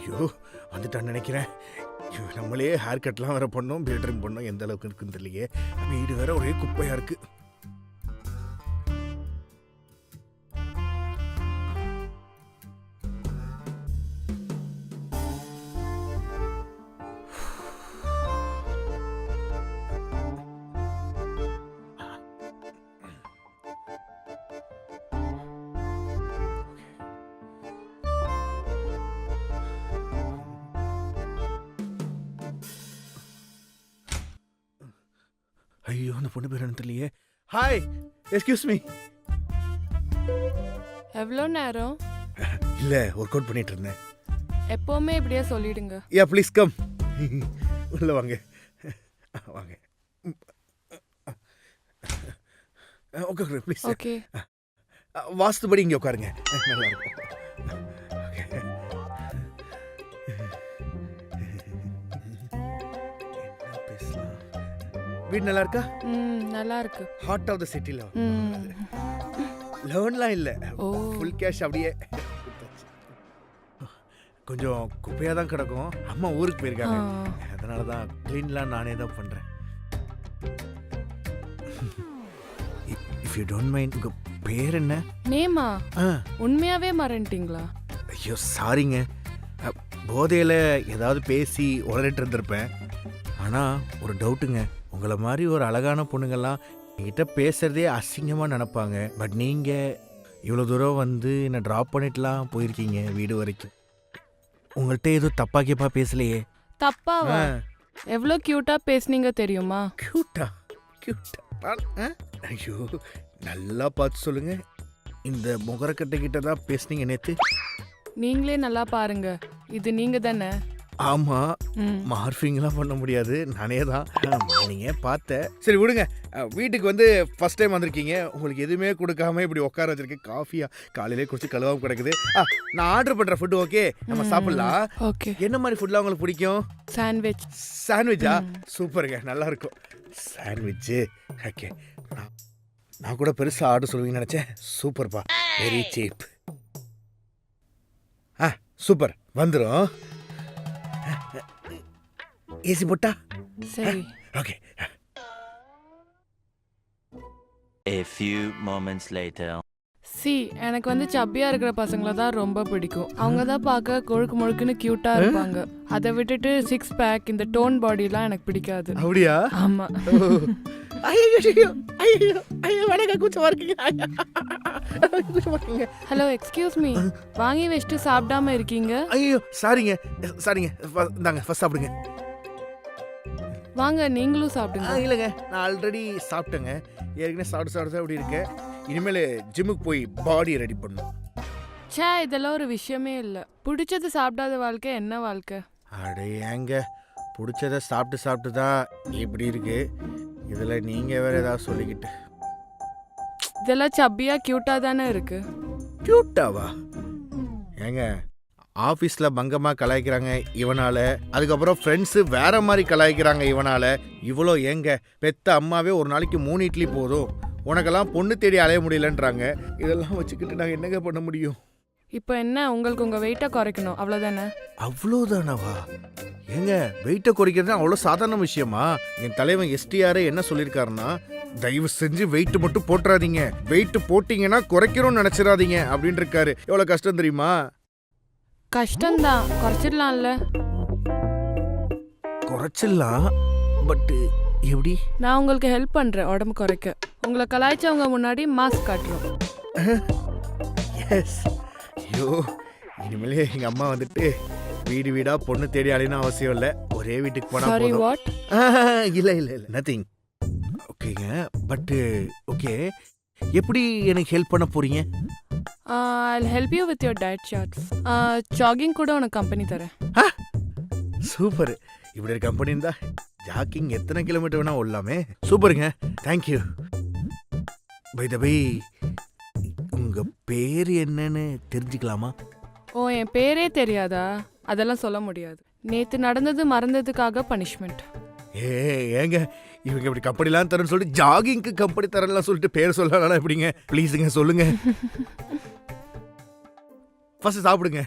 ஐயோ வந்துட்டான்னு நினைக்கிறேன். ஐயோ, நம்மளே ஹேர் கட்லாம் வேற பண்ணோம் பில்டரிங் பண்ணோம் எந்த அளவுக்கு இருக்குன்னு தெரியலையே. வீடு வேற ஒரே குப்பையா இருக்கு. ஐயோ அந்த பொண்ணு பேர் என்ன தெரியலையே. ஹாய் எஸ்கியூஸ் மீ எவ்வளோ நேரம்? இல்ல ஒர்க் அவுட் பண்ணிட்டு இருந்தேன். எப்போவுமே இப்படியே சொல்லிடுங்க. யா ப்ளீஸ் கம் உள்ள வாங்க. வாங்க. உட்காருங்க ப்ளீஸ் ஓகே வாஸ்துபடி இங்கே உட்காருங்க. நல்லா இருக்கும். வீடு நல்லா இருக்கா ம் நல்லா இருக்கு ஹார்ட் ஆஃப் த சிட்டில லோன்லாம் இல்லை. ஓ. ஃபுல் கேஷ் அப்படியே கொஞ்சம் குப்பையாக தான் கிடக்கும். அம்மா ஊருக்கு போயிருக்காங்க. அதனால தான் க்ளீன்லாம் நானே தான் பண்ணுறேன் இஃப் யூ டோன்ட் மைண்ட் உங்கள் பேர் என்ன? நேமா? ஆ. உண்மையாவே மறந்துட்டீங்களா? ஐயோ சாரிங்க போதையில ஏதாவது பேசி உளறிட்டு இருந்திருப்பேன். ஆனால் ஒரு டவுட்டுங்க உங்களை மாதிரி ஒரு அழகான பொண்ணுங்கெல்லாம் என்கிட்ட பேசுறதே அசிங்கமாக நினைப்பாங்க. பட் நீங்கள் இவ்வளோ தூரம் வந்து என்னை ட்ராப் பண்ணிட்டுலாம் போயிருக்கீங்க வீடு வரைக்கும். உங்கள்கிட்ட எதுவும் தப்பா கேப்பா பேசலையே. தப்பாவா? எவ்வளோ கியூட்டா பேசுனீங்க தெரியுமா? கியூட்டா கியூட்டா ஐயோ நல்லா பார்த்து சொல்லுங்க. இந்த முகரக்கட்டை கிட்ட தான் பேசுனீங்க நேற்று நீங்களே நல்லா பாருங்க. இது நீங்க தானே? ஆமாம் ம். மார்ஃபிங்லாம் பண்ண முடியாது. நானே தான். நீங்க பார்த்தேன் சரி விடுங்க. வீட்டுக்கு வந்து ஃபர்ஸ்ட் டைம் வந்திருக்கீங்க. உங்களுக்கு எதுவுமே கொடுக்காம இப்படி உட்கார வச்சிருக்கேன் காஃபியா காலையிலே குடிச்சு கழுவாம கிடக்குது. நான் ஆர்டர் பண்ற ஃபுட் ஓகே நம்ம சாப்பிடலாம். ஓகே என்ன மாதிரி ஃபுட்லாம் உங்களுக்கு பிடிக்கும்? சாண்ட்விச் சாண்ட்விச்சா சூப்பருங்க. நல்லா இருக்கும். சாண்ட்விட்சு ஓகே நான் நான் கூட பெருசாக ஆர்டர் சொல்லுவீங்கன்னு நினச்சேன். சூப்பர்ப்பா வெரி சீப் ஆ சூப்பர் வந்துடும் ஏசி போட்டா? சரி. Okay. A few moments later. சி எனக்கு வந்து சப்பியா இருக்கிற பசங்கள தான் ரொம்ப பிடிக்கும். அவங்க தான் பார்க்க கொழுக்கு முழுக்குன்னு கியூட்டா இருப்பாங்க. அதை விட்டுட்டு சிக்ஸ் பேக் இந்த டோன் பாடிலாம் எனக்கு பிடிக்காது. அப்படியா? ஆமா. ஹலோ எக்ஸ்கியூஸ் மீ வாங்கி வச்சுட்டு சாப்பிடாம இருக்கீங்க? ஐயோ சாரிங்க சாரிங்க இந்தாங்க ஃபர்ஸ்ட் சாப்பிடுங்க. வாங்க நீங்களும் சாப்பிடுங்க. இல்லைங்க. நான் ஆல்ரெடி சாப்பிட்டேங்க. ஏற்கனவே சாப்பிட்டு சாப்பிட்டு அப்படி இருக்கேன். இனிமேல் ஜிம்முக்கு போய் பாடி ரெடி பண்ணும் ச்சே இதெல்லாம் ஒரு விஷயமே இல்லை. பிடிச்சது சாப்பிடாத வாழ்க்கை என்ன வாழ்க்கை? அடே ஏங்க. பிடிச்சத சாப்பிட்டு சாப்பிட்டு தான் இப்படி இருக்கு. இதில் நீங்கள் வேற ஏதாவது சொல்லிக்கிட்டு. இதெல்லாம் சப்பியா கியூட்டா தானே இருக்கு. கியூட்டாவா ஏங்க ஆஃபீஸில் பங்கமாக கலாய்க்கிறாங்க இவனால. அதுக்கப்புறம் ஃப்ரெண்ட்ஸு வேற மாதிரி கலாய்க்கிறாங்க இவனால. இவ்வளோ ஏங்க பெத்த அம்மாவே ஒரு நாளைக்கு மூணு இட்லி போதும். உனக்கெல்லாம் பொண்ணு தேடி அலைய முடியலன்றாங்க. இதெல்லாம் வச்சுக்கிட்டு நாங்கள் என்னங்க பண்ண முடியும்? இப்போ என்ன உங்களுக்கு உங்க வெயிட்டை குறைக்கணும் அவ்வளோதானே அவ்வளோதானவா ஏங்க வெயிட்டை குறைக்கிறது அவ்வளோ சாதாரண விஷயமா? என் தலைவன் எஸ்டிஆர் என்ன சொல்லியிருக்காருன்னா தயவு செஞ்சு வெயிட் மட்டும் போட்டுறாதீங்க. வெயிட் போட்டீங்கன்னா குறைக்கிறோம்னு நினைச்சிடாதீங்க அப்படின்னு இருக்காரு எவ்வளோ கஷ்டம் தெரியுமா? கஷ்டம்தான். குறைச்சிடலாம்ல. குறைச்சிடலாம் பட் எப்படி? நான் உங்களுக்கு ஹெல்ப் பண்றேன் உடம்பு குறைக்க. உங்களை கலாய்ச்சவங்க முன்னாடி மாஸ்க் காட்டுறோம். எஸ் ஐயோ இனிமேலே எங்க அம்மா வந்துட்டு வீடு வீடா பொண்ணு தேடி அலையணும் அவசியம் இல்லை. ஒரே வீட்டுக்கு போனா சாரி போதும். வாட் இல்ல இல்ல இல்ல. நத்திங் ஓகேங்க பட் ஓகே எப்படி எனக்கு ஹெல்ப் பண்ண போறீங்க? I help you with your diet charts jogging கூட உனக்கு கம்பெனி தரேன். சூப்பர். இப்படி ஒரு கம்பெனி இருந்தா ஜாக்கிங் எத்தனை கிலோமீட்டர் வேணா ஓடலாமே. சூப்பருங்க. தேங்க்யூ பை த பை உங்க பேர் என்னன்னு தெரிஞ்சுக்கலாமா? ஓ என் பேரே தெரியாதா? அதெல்லாம் சொல்ல முடியாது. நேத்து நடந்தது மறந்ததுக்காக பனிஷ்மெண்ட் ஏ ஏங்க இவங்க இப்படி கம்பெனிலாம் தரேன்னு சொல்லிட்டு ஜாகிங்க்கு கம்பெனி தரலாம் சொல்லிட்டு பேர் சொல்லலாம் எப்படிங்க ப்ளீஸுங்க சொல்லுங்க. ஃபர்ஸ்ட் சாப்பிடுங்க.